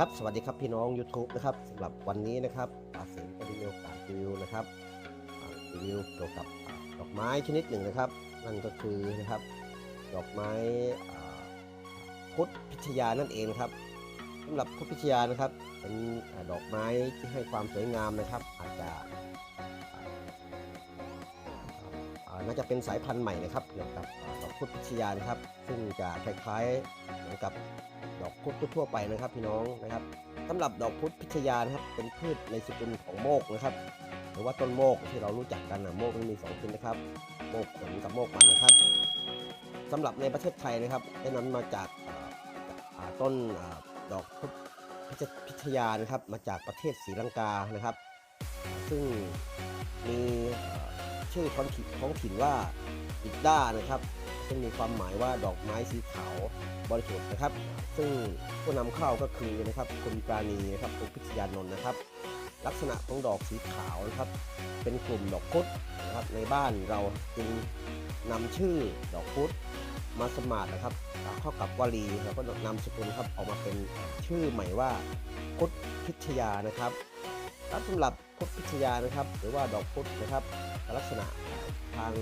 ครับสวัสดีครับพี่น้อง YouTube นะครับสำหรับวันนี้นะครับปาเสียงก็ได้มีโอกาสรีวิวนะครับรีวิวเกี่ยวกับดอกไม้ชนิดหนึ่งนะครับ นั่นก็คือนะครับดอกไม้พุทธพิชยานั่นเองครับสำหรับพุทธพิชยานะครับ เป็นดอกไม้ที่ให้ความสวยงามนะครับ อาจจะ น่าจะเป็นสายพันธุ์ใหม่นะครับเกี่ยวกับดอกพุทธพิชยานะครับ ซึ่งจะคล้ายๆเหมือนกับดอกพุธทั่วไปนะครับ พี่น้องนะครับสำหรับดอกพุธพิชยานะครับ เป็นพืชในสกุลของโมกนะครับ หรือว่าต้นโมกที่เรารู้จักกันนะโมกมันมีสองชนิดนะครับ โมกผลกับโมกมันนะครับสำหรับในประเทศไทยนะครับได้นำมาจากต้นดอกพุธพิชยานะครับ มาจากประเทศศรีลังกานะครับ ซึ่งมี ชื่อท้องถิ่นท้องถิ่นว่าอิดด้านะครับ ซึ่งมีความหมายว่าดอกไม้สีขาวบริสุทธิ์นะครับ ซึ่งผู้นำเข้าก็คือนะครับคุณปราณีนะครับคุณพิชยานนท์นะครับ ลักษณะของดอกสีขาวนะครับ เป็นกลุ่มดอกพุธนะครับ ในบ้านเราจึงนำชื่อดอกพุธมาสมาร์ทนะครับเข้ากับวลีแล้วก็นำสกุลครับออกมาเป็นชื่อใหม่ว่าพุทธพิชยานะครับ ครับสำหรับพุทธพิชยานะครับ หรือว่าดอกพุธนะครับ ลักษณะทาง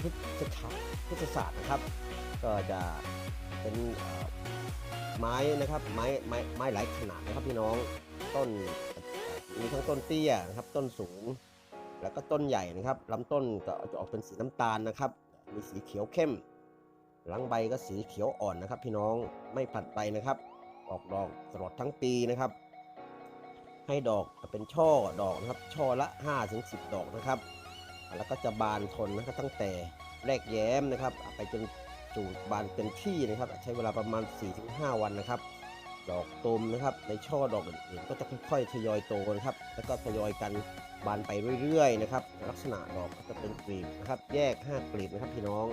พุทธศาสตร์พุทธศาสตร์นะครับ ก็จะเป็นไม้นะครับไม้ไม้ไม้หลายขนาดนะครับพี่น้องต้นมีทั้งต้นเตี้ยนะครับต้นสูง แล้วก็ต้นใหญ่นะครับลำต้นก็จะออกเป็นสีน้ำตาลนะครับ มีสีเขียวเข้ม หลังใบก็สีเขียวอ่อนนะครับ พี่น้องไม่ผลัดใบนะครับ ออกดอกตลอดทั้งปีนะครับ ให้ดอกเป็นช่อดอกนะครับ ช่อละ5ถึง10 ดอกนะครับ แล้วก็จะบานทนนะครับตั้งแต่แรกแย้มนะครับ ไปจนจูดบานเป็นที่นะครับ ใช้เวลาประมาณ 4-5 วันนะครับ ดอกตูมนะครับ ในช่อดอกอื่นๆ ก็จะค่อยๆทยอยโตนะครับ แล้วก็ทยอยกันบานไปเรื่อยๆนะครับ ลักษณะดอกก็จะเป็นกลีบนะครับ แยก 5 กลีบนะครับพี่น้อง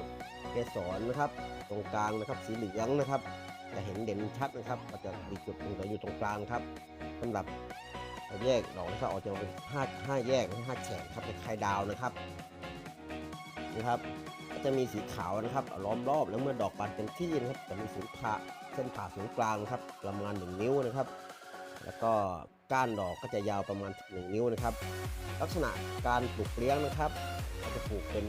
เกสรนะครับ ตรงกลางนะครับสีเหลืองนะครับ จะเห็นเด่นชัดนะครับ ก็จะมีจุดหนึ่งอยู่ตรงกลางครับสำหรับ แยกดอกนะครับออกจะเป็นห้าห้าแยกห้าแฉกครับเป็นคล้ายดาวนะครับนะครับ ก็จะมีสีขาวนะครับล้อมรอบแล้วเมื่อดอกบานเต็มที่นะครับจะมีศูนย์ผ่าเส้นผ่าศูนย์กลางนะครับประมาณ1นิ้วนะครับ แล้วก็ก้านดอกก็จะยาวประมาณ 1 นิ้วนะครับ ลักษณะการปลูกเลี้ยงนะครับเราจะปลูกเป็น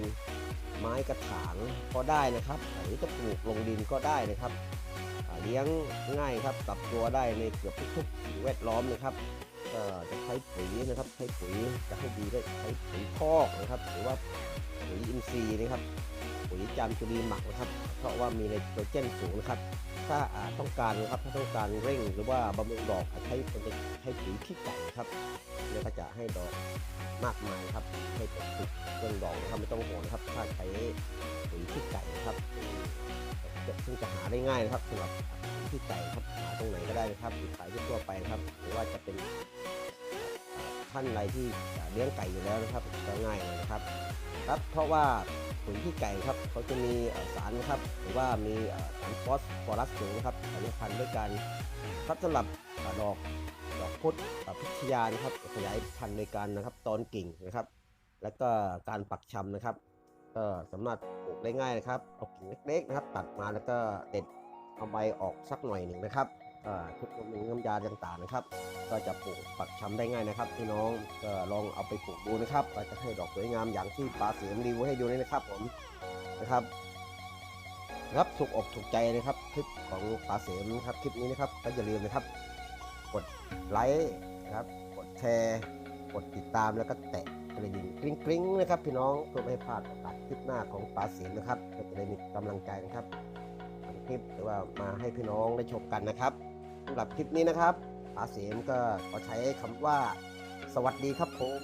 ไม้กระถางก็ได้นะครับ หรือจะปลูกลงดินก็ได้นะครับเลี้ยงง่ายครับปรับตัวได้ในเกือบทุกๆแวดล้อมนะครับ จะใช้ปุ๋ยนะครับ ใช้ปุ๋ยจะให้ดีได้ใช้ปุ๋ยคอกนะครับ หรือว่าปุ๋ยอินทรีย์นะครับ ปุ๋ยจามจุลีหมักนะครับ เพราะว่ามีไนโตรเจนสูงนะครับ ถ้าต้องการนะครับ ถ้าต้องการเร่งหรือว่าบำรุงดอกใช้จะใช้ปุ๋ยขี้ไก่นะครับแล้วก็จะให้ดอกมากมายครับ ให้ผลผลิตเรื่องดอกนะครับไม่ต้องห่วงนครับ ถ้าใช้ปุ๋ยขี้ไก่นะครับซึ่งจะหาได้ง่ายนะครับสำหรับ ขี้ไก่ครับหาตรงไหนก็ได้นะครับขายทั่วไปนะครับ หรือว่าจะเป็นท่านใดที่เลี้ยงไก่อยู่แล้วนะครับก็ง่ายเลยนะครับ ครับเพราะว่าปุ๋ยที่ไก่ครับเขาจะมีสารนะครับ หรือว่ามีสารฟอสฟอรัสสูงนะครับสำคัญด้วยกันครับสำหรับดอกดอกพุทธพิชยานะครับขยายพันธุ์ในการนะครับตอนกิ่งนะครับ แล้วก็การปักชำนะครับ ก็สามารถปลูกได้ง่ายนะครับเอากิ่งเล็กๆนะครับ ตัดมาแล้วก็เด็ด เอาใบออกสักหน่อยหนึ่งนะครับอ่าทุกน้ำน้ำยาต่างๆนะครับ ก็จะปลูกปักชำได้ง่ายนะครับพี่น้องก็ลองเอาไปปลูกดูนะครับก็จะให้ดอกสวยงามอย่างที่ปลาเสียมรีวิวให้ดูนี่นะครับผมนะครับรับถูกอกถูกใจนะครับคลิปของปลาเสียมนะครับคลิปนี้นะครับก็อย่าลืมนะครับ กดไลค์นะครับกดแชร์ กดติดตามแล้วก็แตะกระดิ่งกริ๊งกริ๊งนะครับ พี่น้องเพื่อไม่ให้พลาดโอกาสคลิปหน้าของปลาเสียมนะครับก็จะได้มีกำลังใจนะครับ คลิปหรือว่ามาให้พี่น้องได้ชมกันนะครับสำหรับคลิปนี้นะครับอาเสียมก็ขอใช้คำว่า สวัสดีครับผม